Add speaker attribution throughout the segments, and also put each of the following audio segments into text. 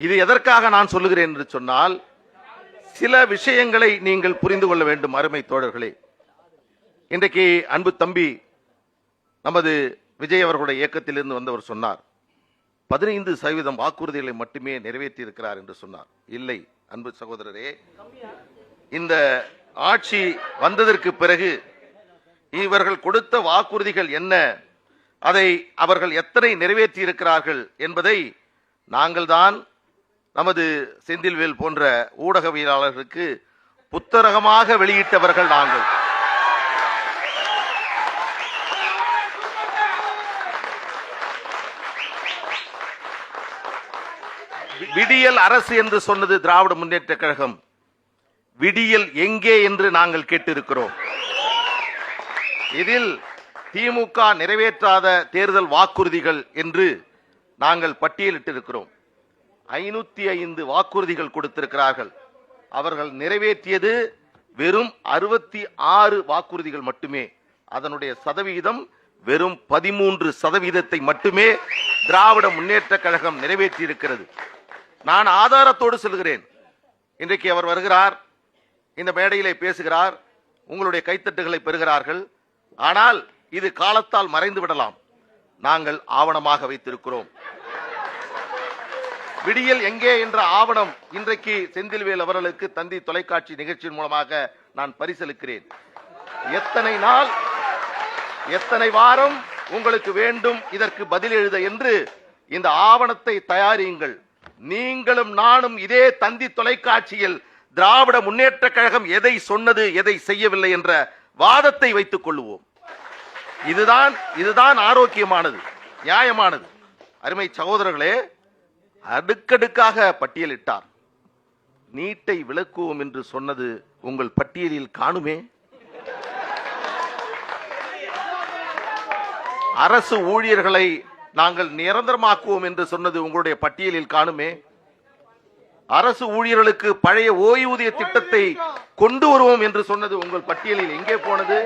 Speaker 1: இது எதற்காக நான் சொல்லுகிறேன் என்று சொன்னால் சில விஷயங்களை நீங்கள் புரிந்து கொள்ள வேண்டும் அருமை தோழர்களே. இன்றைக்கு அன்பு தம்பி நமது விஜய் அவர்களுடைய இயக்கத்திலிருந்து வந்தவர் சொன்னார் பதினைந்து சதவீதம் வாக்குறுதிகளை மட்டுமே நிறைவேற்றி இருக்கிறார் என்று சொன்னார். இல்லை அன்பு சகோதரரே இந்த ஆட்சி வந்ததற்கு பிறகு இவர்கள் கொடுத்த வாக்குறுதிகள் என்ன அதை அவர்கள் எத்தனை நிறைவேற்றி இருக்கிறார்கள் என்பதை நாங்கள்தான் நமது செந்தில்வேல் போன்ற ஊடகவியலாளர்களுக்கு புத்தரகமாக வெளியிட்டவர்கள் நாங்கள். விடியல் அரசு என்று சொன்னது திராவிட முன்னேற்ற கழகம். விடியல் எங்கே என்று நாங்கள் கேட்டிருக்கிறோம். இதில் திமுக நிறைவேற்றாத தேர்தல் வாக்குறுதிகள் என்று நாங்கள் பட்டியலிட்டிருக்கிறோம். ஐநூத்தி ஐந்து வாக்குறுதிகள் கொடுத்திருக்கிறார்கள். அவர்கள் நிறைவேற்றியது வெறும் அறுபத்தி ஆறு வாக்குறுதிகள் மட்டுமே. அதனுடைய சதவீதம் வெறும் பதிமூன்று சதவீதத்தை மட்டுமே திராவிட முன்னேற்ற கழகம் நிறைவேற்றி இருக்கிறது நான் ஆதாரத்தோடு செல்கிறேன். இன்றைக்கு அவர் வருகிறார் இந்த மேடையிலே பேசுகிறார் உங்களுடைய கைத்தட்டுகளை பெறுகிறார்கள். ஆனால் இது காலத்தால் மறைந்து விடலாம் நாங்கள் ஆவணமாக வைத்திருக்கிறோம். விடியல் எங்கே என்ற ஆவணம் இன்றைக்கு செந்தில்வேல் அவர்களுக்கு தந்தி தொலைக்காட்சி நிகழ்ச்சியின் மூலமாக நான் பரிசளிக்கிறேன். எத்தனை நாள் எத்தனை வாரம் உங்களுக்கு வேண்டும் இதற்கு பதில் எழுத என்று இந்த ஆவணத்தை தயாரியுங்கள். நீங்களும் நானும் இதே தந்தி தொலைக்காட்சியில் திராவிட முன்னேற்ற கழகம் எதை சொன்னது எதை செய்யவில்லை என்ற வாதத்தை வைத்துக் கொள்வோம் இதுதான் இதுதான் ஆரோக்கியமானது நியாயமானது. அருமை சகோதரர்களே அடுக்கடுக்காக பட்டியலிட்டார். நீட்டை விளக்குவோம் என்று சொன்னது உங்கள் பட்டியலில் காணுமே? அரசு ஊழியர்களை நாங்கள் நிரந்தரமாக்குவோம் என்று சொன்னது உங்களுடைய பட்டியலில் காணுமே? அரசு ஊழியர்களுக்கு பழைய ஓய்வூதிய திட்டத்தை கொண்டு வருவோம் என்று சொன்னது உங்கள் பட்டியலில் எங்கே போனது?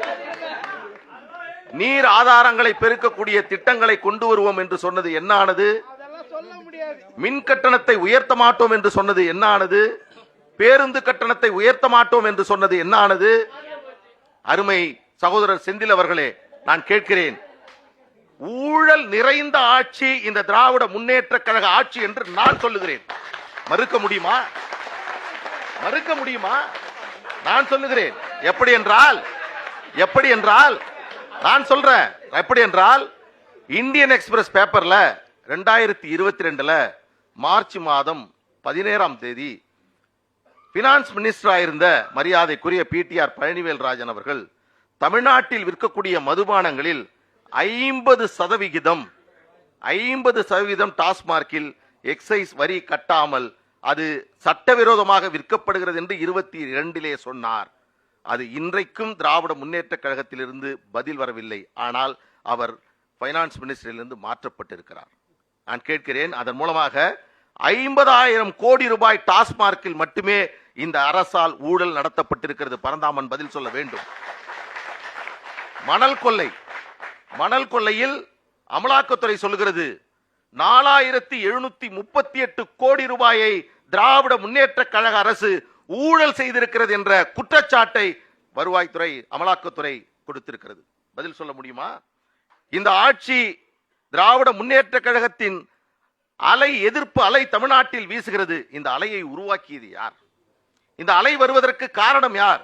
Speaker 1: நீர் ஆதாரங்களை பெருக்கக்கூடிய திட்டங்களை கொண்டு வருவோம் என்று சொன்னது என்ன ஆனது மின் கட்டணத்தை உயர்த்த மாட்டோம் என்று சொன்னது என்ன ஆனது பேருந்து கட்டணத்தை உயர்த்த மாட்டோம் என்று சொன்னது என்ன ஆனது அருமை சகோதரர் செந்தில் அவர்களே நான் கேட்கிறேன். ஊழல் நிறைந்த ஆட்சி இந்த திராவிட முன்னேற்ற கழக ஆட்சி என்று நான் சொல்லுகிறேன். மறுக்க முடியுமா? மறுக்க முடியுமா? நான் சொல்லுகிறேன். எப்படி என்றால் எப்படி என்றால் நான் சொல்றேன். எப்படி என்றால் இந்தியன் எக்ஸ்பிரஸ் பேப்பர்ல ரெண்டாயிரத்தி இருபத்தி ரெண்டுல மார்ச் மாதம் பதினேழாம் தேதி பினான்ஸ் மினிஸ்டராக இருந்த மரியாதைக்குரிய பிடிஆர் பழனிவேல் ராஜன் அவர்கள் தமிழ்நாட்டில் விற்கக்கூடிய மதுபானங்களில் ஐம்பது சதவிகிதம் ஐம்பது சதவீதம் டாஸ்மார்க்கில் எக்ஸைஸ் வரி கட்டாமல் அது சட்டவிரோதமாக விற்கப்படுகிறது என்று இருபத்தி இரண்டிலே சொன்னார். அது இன்றைக்கும் திராவிட முன்னேற்ற கழகத்திலிருந்து பதில் வரவில்லை. ஆனால் அவர் பைனான்ஸ் மினிஸ்டரிலிருந்து மாற்றப்பட்டிருக்கிறார். நான் கேட்கிறேன் அதன் மூலமாக ஐம்பதாயிரம் கோடி ரூபாய் டாஸ்மார்க்கில் மட்டுமே இந்த அரசால் ஊழல் நடத்தப்பட்டிருக்கிறது. பரந்தாமன் பதில் சொல்ல வேண்டும். மணல் கொள்ளை. மணல் கொள்ளையில் அமலாக்கத்துறை சொல்லுகிறது நாலாயிரத்தி எழுநூத்தி முப்பத்தி எட்டு கோடி ரூபாயை திராவிட முன்னேற்ற கழக அரசு ஊழல் செய்திருக்கிறது என்ற குற்றச்சாட்டை வருவாய்த்துறை அமலாக்கத்துறை கொடுத்திருக்கிறது. பதில் சொல்ல முடியுமா? இந்த ஆட்சி திராவிட முன்னேற்ற கழகத்தின் அலை எதிர்ப்பு அலை தமிழ்நாட்டில் வீசுகிறது. இந்த அலையை உருவாக்கியது யார்? இந்த அலை வருவதற்கு காரணம் யார்?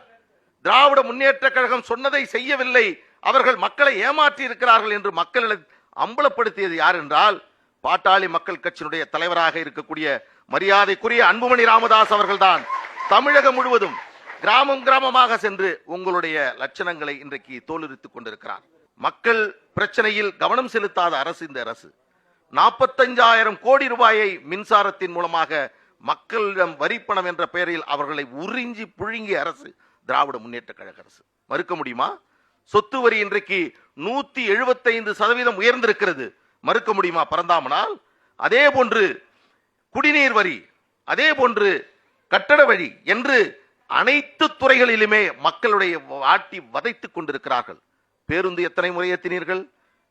Speaker 1: திராவிட முன்னேற்ற கழகம் சொன்னதை செய்யவில்லை. அவர்கள் மக்களை ஏமாற்றி இருக்கிறார்கள் என்று மக்களிடம் அம்பலப்படுத்தியது யார் என்றால் பாட்டாளி மக்கள் கட்சியினுடைய தலைவராக இருக்கக்கூடிய மரியாதைக்குரிய அன்புமணி ராமதாஸ் அவர்கள்தான். தமிழகம் முழுவதும் கிராமம் கிராமமாக சென்று உங்களுடைய லட்சணங்களை இன்றைக்கு தோலுரித்துக் கொண்டிருக்கிறார். மக்கள் பிரச்சனையில் கவனம் செலுத்தாத அரசு இந்த அரசு. நாற்பத்தஞ்சாயிரம் கோடி ரூபாயை மின்சாரத்தின் மூலமாக மக்களிடம் வரிப்பணம் என்ற பெயரில் அவர்களை உறிஞ்சி புழுங்கிய அரசு திராவிட முன்னேற்ற கழக அரசு. மறுக்க முடியுமா? சொத்து வரி இன்றைக்கு நூத்தி எழுபத்தைந்து சதவீதம் உயர்ந்திருக்கிறது. மறுக்க முடியுமா பரந்தாமனால்? அதே போன்று குடிநீர் வரி அதே போன்று கட்டட வழி என்று அனைத்து துறைகளிலுமே மக்களுடைய ஆட்டி வதைத்துக் கொண்டிருக்கிறார்கள். பேருந்து எத்தனை முறை ஏற்றினீர்கள்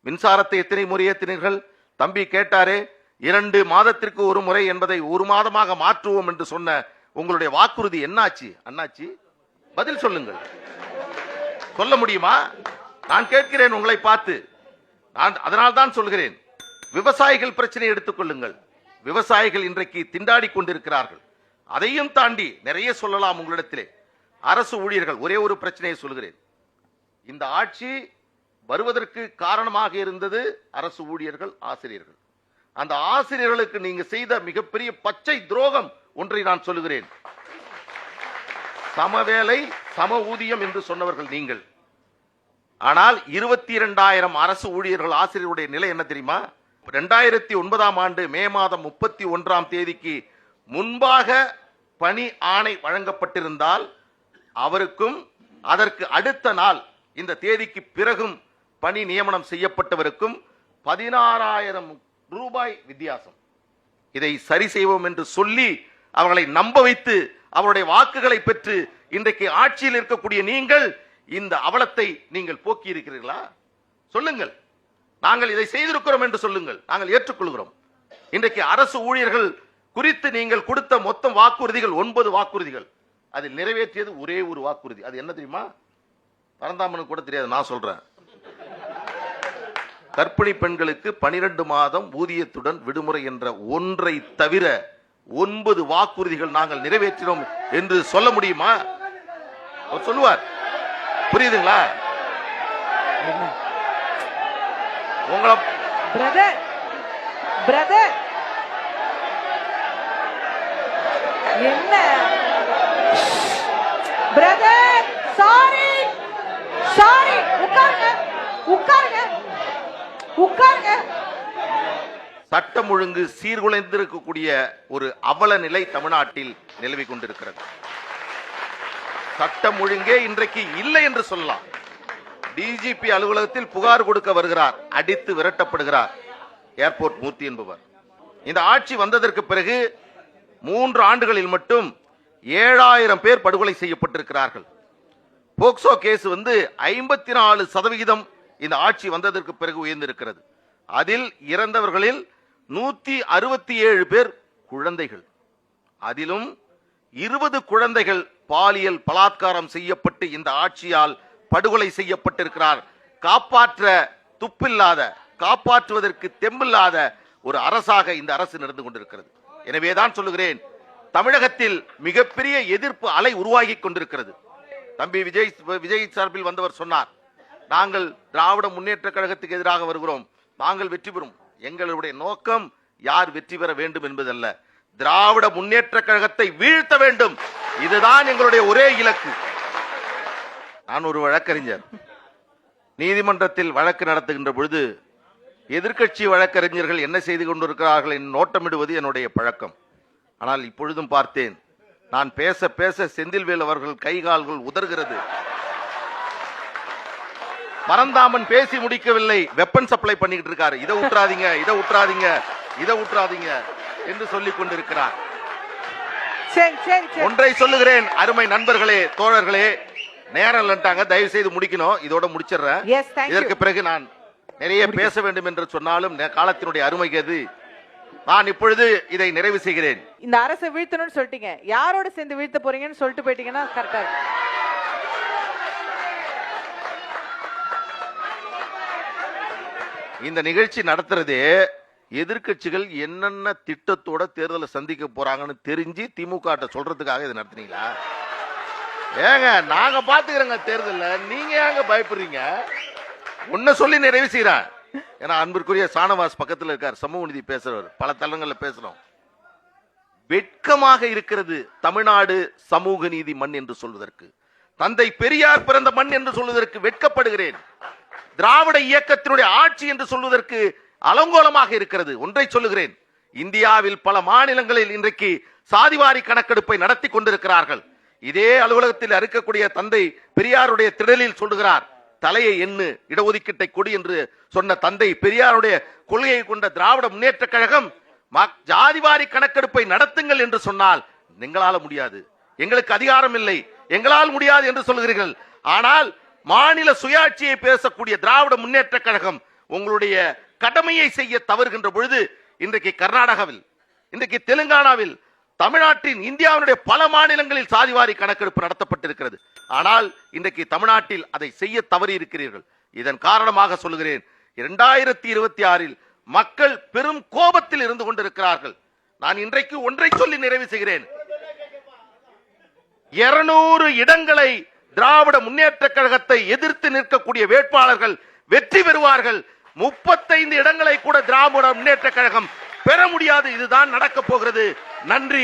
Speaker 1: மின்சாரத்தை எத்தனை முறை ஏற்றினீர்கள் தம்பி கேட்டாரே இரண்டு மாதத்திற்கு ஒரு முறை என்பதை ஒரு மாதமாக மாற்றுவோம் என்று சொன்ன உங்களுடைய வாக்குறுதி என்னாச்சு? அண்ணாச்சி பதில் சொல்லுங்கள். சொல்ல முடியுமா? நான் கேட்கிறேன் உங்களை பார்த்து. நான் அதனால் தான் சொல்கிறேன். விவசாயிகள் பிரச்சனையை எடுத்துக்கொள்ளுங்கள் விவசாயிகள் இன்றைக்கு திண்டாடி கொண்டிருக்கிறார்கள். அதையும் தாண்டி நிறைய சொல்லலாம் உங்களிடத்திலே. அரசு ஊழியர்கள் ஒரே ஒரு பிரச்சனையை சொல்கிறேன். இந்த ஆட்சி வருவதற்கு காரணமாக இருந்தது அரசு ஊழியர்கள் ஆசிரியர்கள். அந்த ஆசிரியர்களுக்கு நீங்க செய்த மிகப்பெரிய பச்சை துரோகம் ஒன்றை நான் சொல்லுகிறேன். சமவேலை சம ஊதியம் என்று சொன்னவர்கள் நீங்கள். ஆனால் இருபத்தி இரண்டாயிரம் அரசு ஊழியர்கள் ஆசிரியருடைய நிலை என்ன தெரியுமா? ரெண்டாயிரத்தி ஒன்பதாம் ஆண்டு மே மாதம் முப்பத்தி ஒன்றாம் தேதிக்கு முன்பாக பணி ஆணை வழங்கப்பட்டிருந்தால் அவருக்கும் அதற்கு அடுத்த நாள் இந்த தேதிக்கு பிறகும் பணி நியமனம் செய்யப்பட்டவருக்கும் பதினாறாயிரம் ரூபாய் வித்தியாசம். இதை சரி செய்வோம் என்று சொல்லி அவர்களை நம்ப வைத்து அவருடைய வாக்குகளை பெற்று இன்றைக்கு ஆட்சியில் இருக்கக்கூடிய நீங்கள் இந்த அவலத்தை நீங்கள் போக்கி இருக்கிறீர்களா சொல்லுங்கள். நாங்கள் இதை செய்திருக்கிறோம் என்று சொல்லுங்கள். நாங்கள் ஏற்றுக்கொள்கிறோம். இன்றைக்கு அரசு ஊழியர்கள் குறித்து நீங்கள் கொடுத்த மொத்தம் வாக்குறுதிகள் ஒன்பது வாக்குறுதிகள். அதில் நிறைவேற்றியது ஒரே ஒரு வாக்குறுதி. அது என்ன தெரியுமா? பரந்தாமனுக்கு கூட தெரியாது நான் சொல்றேன். கர்ப்பிணி பெண்களுக்கு பனிரெண்டு மாதம் ஊதியத்துடன் விடுமுறை என்ற ஒன்றை தவிர ஒன்பது வாக்குறுதிகள் நாங்கள் நிறைவேற்றினோம் என்று சொல்ல முடியுமா? அவர் சொல்லுவார். புரியுதுங்களா? உங்களை
Speaker 2: பிரதர் பிரதர் என்ன? பிரதர் சாரி சாரி உட்காருங்க. உட்காருங்க. உட்காருங்க.
Speaker 1: சட்டம் ஒழுங்கு சீர்குலைந்திருக்கக்கூடிய ஒரு அவல நிலை தமிழ்நாட்டில் நிலவி கொண்டிருக்கிறது. சட்டம் ஒழுங்கே இன்றைக்கு இல்லை என்று சொல்லலாம். டிஜிபி அலுவலகத்தில் புகார் கொடுக்க வருகிறார் அடித்து விரட்டப்படுகிறார் ஏர்போர்ட் மூர்த்தி என்பவர். இந்த ஆட்சி வந்ததற்கு பிறகு மூன்று ஆண்டுகளில் மட்டும் ஏழாயிரம் பேர் படுகொலை செய்யப்பட்டிருக்கிறார்கள். போக்சோ கேஸ் வந்து ஐம்பத்தி நாலு சதவிகிதம் இந்த ஆட்சி வந்ததற்கு பிறகு உயர்ந்திருக்கிறது. அதில் இறந்தவர்களில் நூத்தி அறுபத்தி ஏழு பேர் குழந்தைகள். அதிலும் இருபது குழந்தைகள் பாலியல் பலாத்காரம் செய்யப்பட்டு இந்த ஆட்சியால் படுகொலை செய்யப்பட்டிருக்கிறார். காப்பாற்ற துப்பில்லாத காப்பாற்றுவதற்கு தெம்பில்லாத ஒரு அரசாக இந்த அரசு நடந்து கொண்டிருக்கிறது. எனவேதான் சொல்லுகிறேன் தமிழகத்தில் மிகப்பெரிய எதிர்ப்பு அலை உருவாகி கொண்டிருக்கிறது. தம்பி விஜய் விஜய் சார்பில் வந்தவர் சொன்னார் நாங்கள் திராவிட முன்னேற்ற கழகத்துக்கு எதிராக வருகிறோம். நாங்கள் வெற்றி பெறும். எங்களுடைய நோக்கம் யார் வெற்றி பெற வேண்டும் என்பதல்ல. திராவிட முன்னேற்ற கழகத்தை வீழ்த்த வேண்டும். இதுதான் எங்களுடைய ஒரே இலக்கு. நான் ஒரு வழக்கறிஞர். நீதிமன்றத்தில் வழக்கு நடத்துகின்ற பொழுது எதிர்க்கட்சி வழக்கறிஞர்கள் என்ன செய்து கொண்டிருக்கிறார்கள் என் நோட்டமிடுவது என்னுடைய பழக்கம். ஆனால் இப்பொழுதும் பார்த்தேன் நான் பேச பேச செந்தில்வேல் அவர்கள் கை கால்கள் உதறுகிறது. பரந்தாமன் பேசி முடிக்கவில்லை. வெப்பன் சப்ளை பண்ணிக்கிட்டு இருக்காரு. இதை விட்டுறாதீங்க இதை விட்டுறாதீங்க இதை விட்டுறாதீங்க என்று சொல்லிக் கொண்டிருக்கிறார். ஒன்றை சொல்லுகிறேன் அருமை நண்பர்களே தோழர்களே. நேரம் இல்லைன்ட்டாங்க தயவு செய்து முடிக்கணும். இதோட முடிச்சிடுறேன். இதற்கு பிறகு நான் நிறைய பேச வேண்டும் என்று சொன்னாலும் காலத்தினுடைய அருமை எது நான் இப்பொழுது இதை நிறைவு செய்கிறேன்.
Speaker 2: இந்த அரசை வீழ்த்தணும்னு சொல்லிட்டீங்க. யாரோட சேர்ந்து வீழ்த்த போறீங்கன்னு சொல்லிட்டு போயிட்டீங்கன்னா கரெக்டா இருக்கும்.
Speaker 1: இந்த நிகழ்ச்சி நடத்துறதே எதிர்க்கட்சிகள் என்னென்ன திட்டத்தோட தேர்தலை சந்திக்க போறாங்கன்னு தெரிஞ்சு திமுக சொல்றதுக்காக இது நடத்துனீங்களா? ஏங்க நாங்க பாத்துக்கிறோங்க தேர்தல்ல. நீங்க ஏங்க பயப்படுறீங்க? உன்ன சொல்லி நிறைவு செய்யறேன் ஏன்னா அன்பிற்குரிய சானவாஸ் பக்கத்தில் இருக்கார். சமூக நிதி பேசுறவர். பல தளங்களில் பேசுறோம். வெட்கமாக இருக்கிறது தமிழ்நாடு சமூக நீதி மண் என்று சொல்வதற்கு. தந்தை பெரியார் பிறந்த மண் என்று சொல்வதற்கு வெட்கப்படுகிறேன். திராவிட இயக்கத்தினுடைய ஆட்சி என்று சொல்வதற்கு அலங்கோலமாக இருக்கிறது. ஒன்றை சொல்லுகிறேன். இந்தியாவில் பல மாநிலங்களில் இன்றைக்கு சாதிவாரி கணக்கெடுப்பை நடத்தி கொண்டிருக்கிறார்கள். இதே அலுவலகத்தில் இருக்கக்கூடிய தந்தை பெரியாருடைய திடலில் சொல்லுகிறார். தலையை எண்ணு இடஒதுக்கீட்டை கொடு என்று சொன்ன தந்தை பெரியாருடைய கொள்கையை கொண்ட திராவிட முன்னேற்ற கழகம் மக்- ஜாதிவாரி கணக்கெடுப்பை நடத்துங்கள் என்று சொன்னால் எங்களால முடியாது. எங்களுக்கு அதிகாரம் இல்லை. எங்களால் முடியாது என்று சொல்கிறீர்கள் ஆனால் மாநில சுயாட்சியை பேசக்கூடிய திராவிட முன்னேற்ற கழகம் உங்களுடைய கடமையை செய்ய தவறுகின்ற பொழுது இன்றைக்கு கர்நாடகாவில் இன்றைக்கு தெலுங்கானாவில் தமிழ்நாட்டின் இந்தியாவினுடைய பல மாநிலங்களில் சாதிவாரி கணக்கெடுப்பு நடத்தப்பட்டிருக்கிறது. ஆனால் இன்றைக்கு தமிழ்நாட்டில் அதை செய்ய தவறி இருக்கிறீர்கள். இதன் காரணமாக சொல்கிறேன் இரண்டாயிரத்தி இருபத்தி ஆறில் மக்கள் பெரும் கோபத்தில் இருந்து கொண்டிருக்கிறார்கள். நான் இன்றைக்கு ஒன்றை சொல்லி நிறைவு செய்கிறேன். இருநூறு இடங்களை திராவிட முன்னேற்ற கழகத்தை எதிர்த்து நிற்கக்கூடிய வேட்பாளர்கள் வெற்றி பெறுவார்கள். முப்பத்தைந்து இடங்களை கூட திராவிட முன்னேற்ற கழகம் பெற முடியாது. இதுதான் நடக்க போகிறது. நன்றி.